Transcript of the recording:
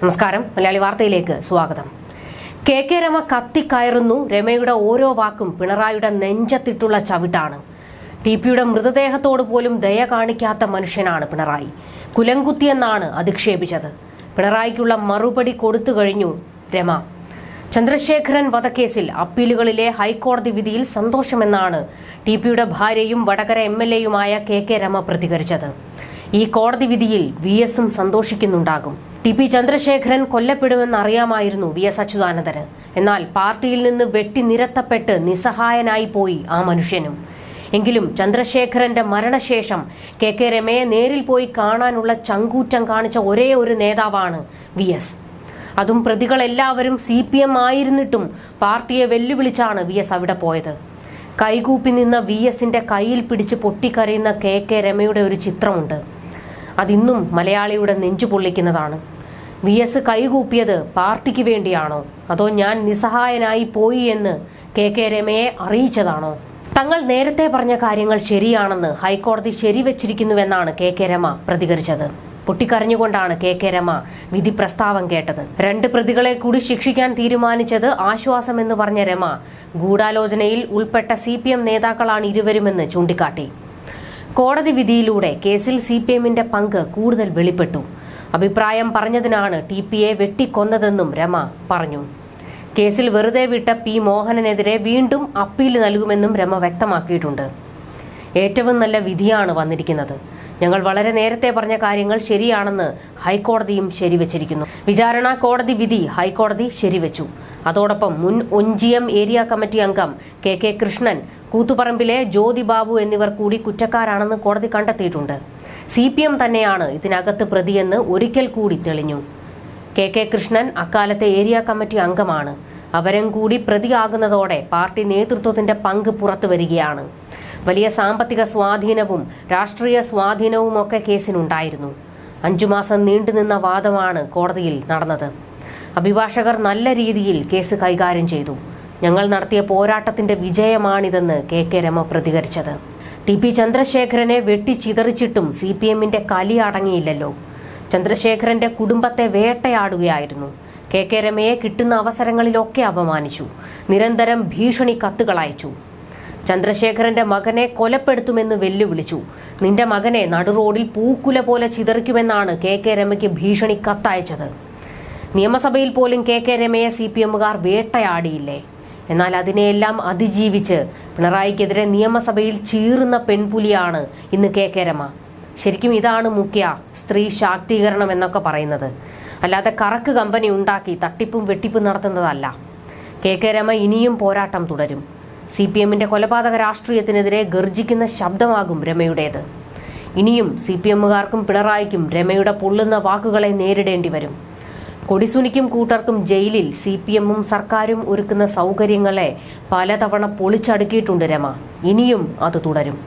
നമസ്കാരം. മലയാളി വാർത്തയിലേക്ക് സ്വാഗതം. കെ കെ രമ കത്തിക്കയറുന്നു രമയുടെ ഓരോ വാക്കും പിണറായിയുടെ നെഞ്ചത്തിട്ടുള്ള ചവിട്ടാണ്. ടി പിയുടെ മൃതദേഹത്തോട് പോലും ദയ കാണിക്കാത്ത മനുഷ്യനാണ് പിണറായി. കുലംകുത്തിയെന്നാണ് അധിക്ഷേപിച്ചത്. പിണറായിക്കുള്ള മറുപടി കൊടുത്തു കഴിഞ്ഞു രമ. ചന്ദ്രശേഖരൻ വധക്കേസിൽ അപ്പീലുകളിലെ ഹൈക്കോടതി വിധിയിൽ സന്തോഷമെന്നാണ് ടി പിയുടെ ഭാര്യയും വടകര എം എൽ എയുമായ കെ കെ രമ പ്രതികരിച്ചത്. ഈ കോടതി വിധിയിൽ വി എസും സന്തോഷിക്കുന്നുണ്ടാകും. ടി പി ചന്ദ്രശേഖരൻ കൊല്ലപ്പെടുമെന്ന് അറിയാമായിരുന്നു വി എസ് അച്യുതാനന്ദന്. എന്നാൽ പാർട്ടിയിൽ നിന്ന് വെട്ടി നിരത്തപ്പെട്ട് നിസ്സഹായനായി പോയി ആ മനുഷ്യനും. എങ്കിലും ചന്ദ്രശേഖരന്റെ മരണശേഷം കെ കെ രമയെ നേരിൽ പോയി കാണാനുള്ള ചങ്കൂറ്റം കാണിച്ച ഒരേ ഒരു നേതാവാണ് വി എസ്. അതും പ്രതികളെല്ലാവരും സി പി എം ആയിരുന്നിട്ടും പാർട്ടിയെ വെല്ലുവിളിച്ചാണ് വി എസ് അവിടെ പോയത്. കൈകൂപ്പി നിന്ന വി എസിന്റെ കയ്യിൽ പിടിച്ച് പൊട്ടിക്കരയുന്ന കെ കെ രമയുടെ ഒരു ചിത്രമുണ്ട്. അതിന്നും മലയാളിയുടെ നെഞ്ചു പൊള്ളിക്കുന്നതാണ്. വി എസ് കൈകൂപ്പിയത് പാർട്ടിക്ക് വേണ്ടിയാണോ? അതോ ഞാൻ നിസ്സഹായനായി പോയി എന്ന് കെ കെ രമയെ അറിയിച്ചതാണോ? തങ്ങൾ നേരത്തെ പറഞ്ഞ കാര്യങ്ങൾ ശരിയാണെന്ന് ഹൈക്കോടതി ശരിവച്ചിരിക്കുന്നുവെന്നാണ് കെ കെ രമ പ്രതികരിച്ചത്. പൊട്ടിക്കരഞ്ഞുകൊണ്ടാണ് കെ കെ രമ വിധി പ്രസ്താവം കേട്ടത്. രണ്ട് പ്രതികളെ കൂടി ശിക്ഷിക്കാൻ തീരുമാനിച്ചത് ആശ്വാസമെന്ന് പറഞ്ഞ രമ ഗൂഢാലോചനയിൽ ഉൾപ്പെട്ട സി പി എം നേതാക്കളാണ് ഇരുവരുമെന്ന് ചൂണ്ടിക്കാട്ടി. കോടതി വിധിയിലൂടെ കേസിൽ സി പി എമ്മിന്റെ പങ്ക് കൂടുതൽ വെളിപ്പെട്ടു. അഭിപ്രായം പറഞ്ഞതിനാണ് ടി പി എ വെട്ടിക്കൊന്നതെന്നും രമ പറഞ്ഞു. കേസിൽ വെറുതെ വിട്ട പി മോഹനനെതിരെ വീണ്ടും അപ്പീൽ നൽകുമെന്നും രമ വ്യക്തമാക്കിയിട്ടുണ്ട്. ഏറ്റവും നല്ല വിധിയാണ് വന്നിരിക്കുന്നത്. ഞങ്ങൾ വളരെ നേരത്തെ പറഞ്ഞ കാര്യങ്ങൾ ശരിയാണെന്ന് ഹൈക്കോടതിയും ശരിവച്ചിരിക്കുന്നു. വിചാരണ കോടതി വിധി ഹൈക്കോടതി ശരിവച്ചു. അതോടൊപ്പം മുൻ ഒഞ്ചിയം ഏരിയ കമ്മിറ്റി അംഗം കെ കെ കൃഷ്ണൻ കൂത്തുപറമ്പിലെ ജ്യോതിബാബു എന്നിവർ കൂടി കുറ്റക്കാരാണെന്ന് കോടതി കണ്ടെത്തിയിട്ടുണ്ട്. സി പി എം തന്നെയാണ് ഇതിനകത്ത് പ്രതിയെന്ന് ഒരിക്കൽ കൂടി തെളിഞ്ഞു. കെ കെ കൃഷ്ണൻ അക്കാലത്തെ ഏരിയ കമ്മിറ്റി അംഗമാണ്. അവരും കൂടി പ്രതിയാകുന്നതോടെ പാർട്ടി നേതൃത്വത്തിന്റെ പങ്ക് പുറത്തു വരികയാണ്. വലിയ സാമ്പത്തിക സ്വാധീനവും രാഷ്ട്രീയ സ്വാധീനവുമൊക്കെ കേസിനുണ്ടായിരുന്നു. അഞ്ചു മാസം നീണ്ടുനിന്ന വാദമാണ് കോടതിയിൽ നടന്നത്. അഭിഭാഷകർ നല്ല രീതിയിൽ കേസ് കൈകാര്യം ചെയ്തു. ഞങ്ങൾ നടത്തിയ പോരാട്ടത്തിന്റെ വിജയമാണിതെന്ന് കെ കെ രമ പ്രതികരിച്ചത്. ടി പി ചന്ദ്രശേഖരനെ വെട്ടിച്ചിതറിച്ചിട്ടും സി പി എമ്മിന്റെ കലി അടങ്ങിയില്ലല്ലോ. ചന്ദ്രശേഖരന്റെ കുടുംബത്തെ വേട്ടയാടുകയായിരുന്നു. കെ കെ രമയെ കിട്ടുന്ന അവസരങ്ങളിലൊക്കെ അപമാനിച്ചു. നിരന്തരം ഭീഷണി കത്തുകൾ അയച്ചു. ചന്ദ്രശേഖരന്റെ മകനെ കൊലപ്പെടുത്തുമെന്ന് വെല്ലുവിളിച്ചു. നിന്റെ മകനെ നടുറോഡിൽ പൂക്കുല പോലെ ചിതറിക്കുമെന്നാണ് കെ കെ രമയ്ക്ക് ഭീഷണി കത്തയച്ചത്. നിയമസഭയിൽ പോലും കെ കെ രമയെ സി പി എമ്മുകാർ വേട്ടയാടിയില്ലേ? എന്നാൽ അതിനെയെല്ലാം അതിജീവിച്ച് പിണറായിക്കെതിരെ നിയമസഭയിൽ ചീറുന്ന പെൺപുലിയാണ് ഇന്ന് കെ കെ രമ. ശരിക്കും ഇതാണ് മുഖ്യ സ്ത്രീ ശാക്തീകരണം എന്നൊക്കെ പറയുന്നത്. അല്ലാതെ കറക്ക് കമ്പനി ഉണ്ടാക്കി തട്ടിപ്പും വെട്ടിപ്പും നടത്തുന്നതല്ല. കെ കെ രമ ഇനിയും പോരാട്ടം തുടരും. സി പി എമ്മിന്റെ കൊലപാതക രാഷ്ട്രീയത്തിനെതിരെ ഗർജിക്കുന്ന ശബ്ദമാകും രമയുടേത്. ഇനിയും സി പി എമ്മുകാർക്കും പിണറായിക്കും രമയുടെ പൊള്ളുന്ന വാക്കുകളെ നേരിടേണ്ടി വരും. കൊടിസുനിക്കും കൂട്ടർക്കും ജയിലിൽ സി പി എമ്മും സർക്കാരും ഒരുക്കുന്ന സൗകര്യങ്ങളെ പലതവണ പൊളിച്ചടുക്കിയിട്ടുണ്ട് രമ. ഇനിയും അത് തുടരും.